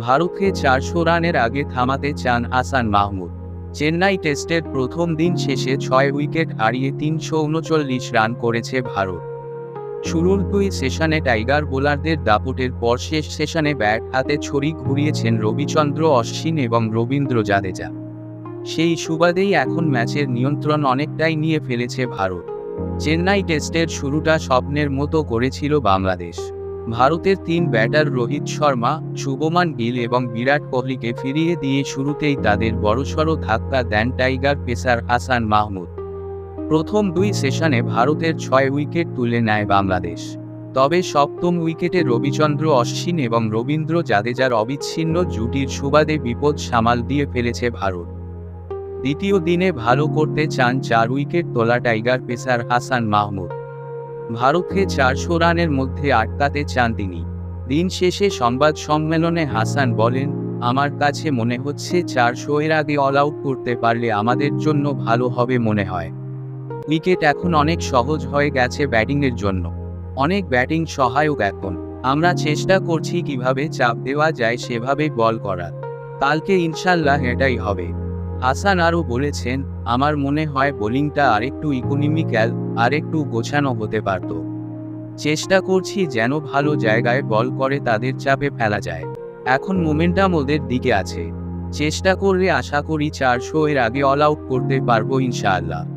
ভারতকে চারশো রানের আগে থামাতে চান আসান মাহমুদ। চেন্নাই টেস্টের প্রথম দিন শেষে ছয় উইকেট হারিয়ে তিনশো উনচল্লিশ রান করেছে ভারত। শুরুর দুই সেশনে টাইগার বোলারদের দাপটের পর শেষ সেশনে ব্যাট হাতে ছড়ি ঘুরিয়েছেন রবিচন্দ্র অশ্বিন এবং রবীন্দ্র জাদেজা। সেই সুবাদেই এখন ম্যাচের নিয়ন্ত্রণ অনেকটাই নিয়ে ফেলেছে ভারত। চেন্নাই টেস্টের শুরুটা স্বপ্নের মতো করেছিল বাংলাদেশ। ভারতের তিন ব্যাটার রোহিত শর্মা, শুভমান গিল এবং বিরাট কোহলিকে ফিরিয়ে দিয়ে শুরুতেই তাদের বড়সড় ধাক্কা দেন টাইগার পেসার হাসান মাহমুদ। প্রথম দুই সেশনে ভারতের ছয় উইকেট তুলে নেয় বাংলাদেশ। তবে সপ্তম উইকেটে রবিচন্দ্র অশ্বিন এবং রবীন্দ্র জাদেজার অবিচ্ছিন্ন জুটির সুবাদে বিপদ সামাল দিয়ে ফেলেছে ভারত। দ্বিতীয় দিনে ভালো করতে চান চার উইকেট তোলা টাইগার পেসার হাসান মাহমুদ। ভারতকে চারশো রানের মধ্যে আটকাতে চান তিনি। দিন শেষে সংবাদ সম্মেলনে হাসান বলেন, আমার কাছে মনে হচ্ছে চারশো এর আগে অল আউট করতে পারলে আমাদের জন্য ভালো হবে মনে হয়। উইকেট এখন অনেক সহজ হয়ে গেছে ব্যাটিংয়ের জন্য। অনেক ব্যাটিং সহায়ক এখন। আমরা চেষ্টা করছি কীভাবে চাপ দেওয়া যায় সেভাবে বল করার। কালকে ইনশাল্লাহ এটাই হবে। হাসান আরও বলেছেন, আমার মনে হয় বোলিংটা আরেকটু ইকোনমিক্যাল আরেকটু গোছানো হতে পারত। চেষ্টা করছি যেন ভালো জায়গায় বল করে তাদের চাপে ফেলা যায়। এখন মোমেন্টাম ওদের দিকে আছে। চেষ্টা করলে আশা করি চারশো এর আগে অল আউট করতে পারব ইনশাআল্লাহ।